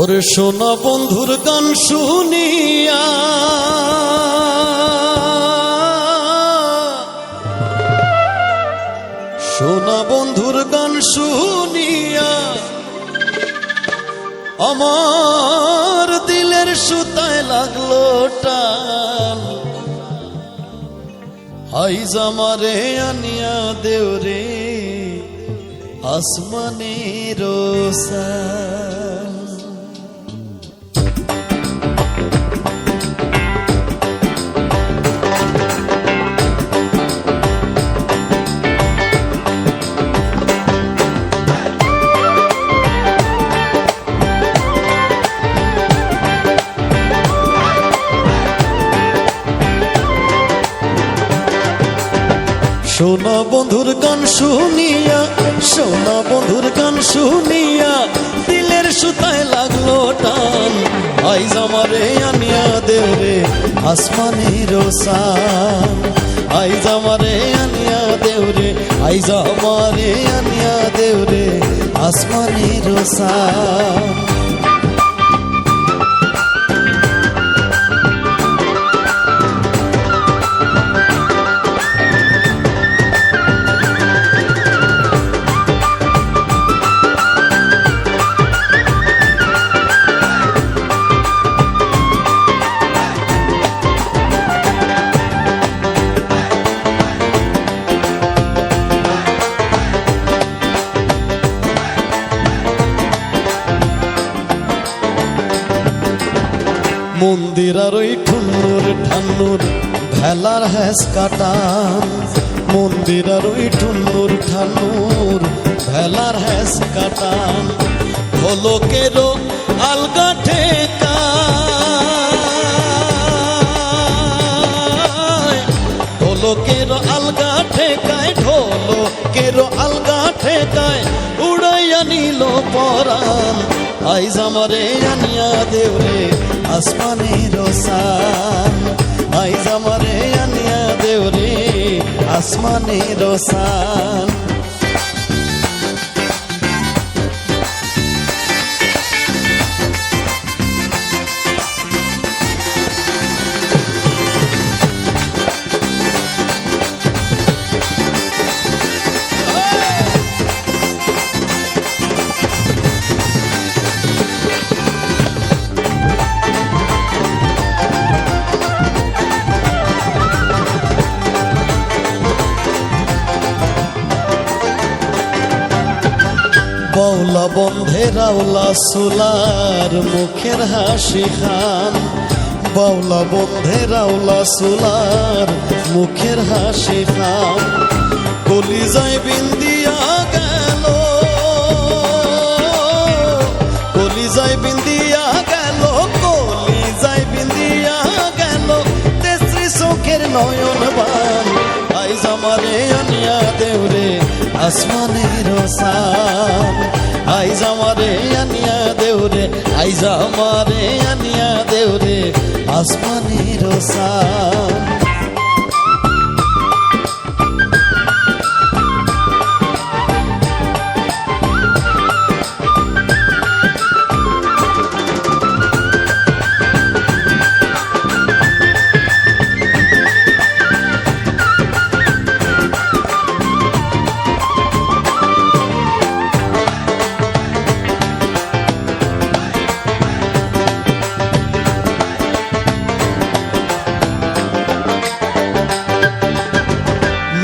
ওরে সোনা বন্ধুর গান শুনিয়া। সোনা বন্ধুর গান শুনিয়া আমার দিলের সুতায় লাগল টান। হাই জামারে আনিয়া দেওরে আসমানের সান সোনা বন্ধুর গান শুনিয়া সোনা বন্ধুর গান শুনিয়া, দিলের সুতায় লাগল টান। আইজ আমারে আনিয়া দেওরে আসমানের সান আইজ আমারে আনিয়া দেওরে আইজ আমারে আনিয়া দেওরে আসমানের সান মন্দির আর ওই ঠুন্নুর ঠান্নুর ভেলার হ্যাস কাটান। মন্দির আর ওই ঠুন্নুর ঠান্নুর ভেলার হ্যাস কাটান। হলোকেরও আলগা ঠেকা। ঢোলকের আলগা ঠেকায় ঢোলকের আলগা ঠেকায় উড়াইয়া নিল পরাণ। আইজ আমারে আনিয়া দেউরে আসমানের সান আইজ আমারে আনিয়া দেউরে আসমানের সান বৌলা বন্ধে রাউলা সুলার মুখের হাসি খান। বাউলা বন্ধে রাউলা সুলার মুখের হাসি খান। কলি যায় বিন্দিয়া গেল। কলি যায় বিন্দিয়া গেল, কলি যায় বিন্দিয়া গেল। তেশ্রী চোখের নয়ন বান, আইজ আমারে আনিয়া দেউরে আসমানের সান। আইজ মারে আনিয়া দেউরে আইজা মারে আনিয়া দেউরে আসমানের সান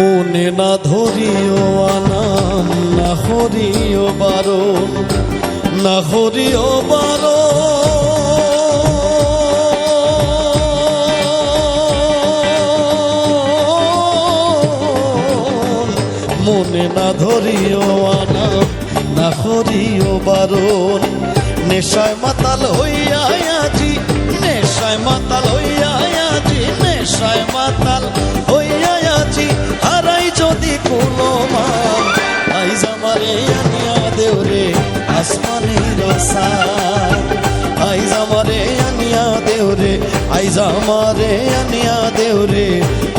মনে না ধরিও আনাম, না হরিও বারণ না হরিও বারণ মনে না ধরিও আনাম, না হরিও বারণ নেশায় মাতাল হইয়া আজি, নেশায় মাতাল হইয়া আজি, নেশায় যদি কোনো মান আইজ আমারে আনিয়া দেওরে আসমানের সান আইজ আমারে আনিয়া দেওরে আইজ আমারে আনিয়া দেওরে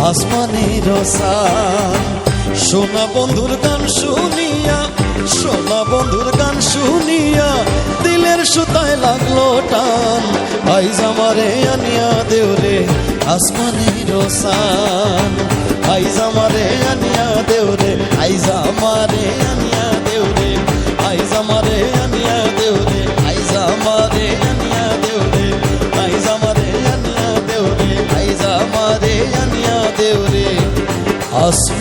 আসমানের সান সোনা বন্ধুর গান শুনিয়া, সোনা বন্ধুর গান শুনিয়া দিলের সুতায় লাগল টান। আইজ আমারে আনিয়া দেওরে আসমানের সান আইজ আমারে আনিয়া দেওরে আইজ আমারে আনিয়া দেওরে আইজ আমারে আনিয়া দেওরে আইজ আমারে আনিয়া দেওরে আইজ আমারে আনিয়া দেওরে আইজ আমারে আনিয়া দেওরে আসমানের সান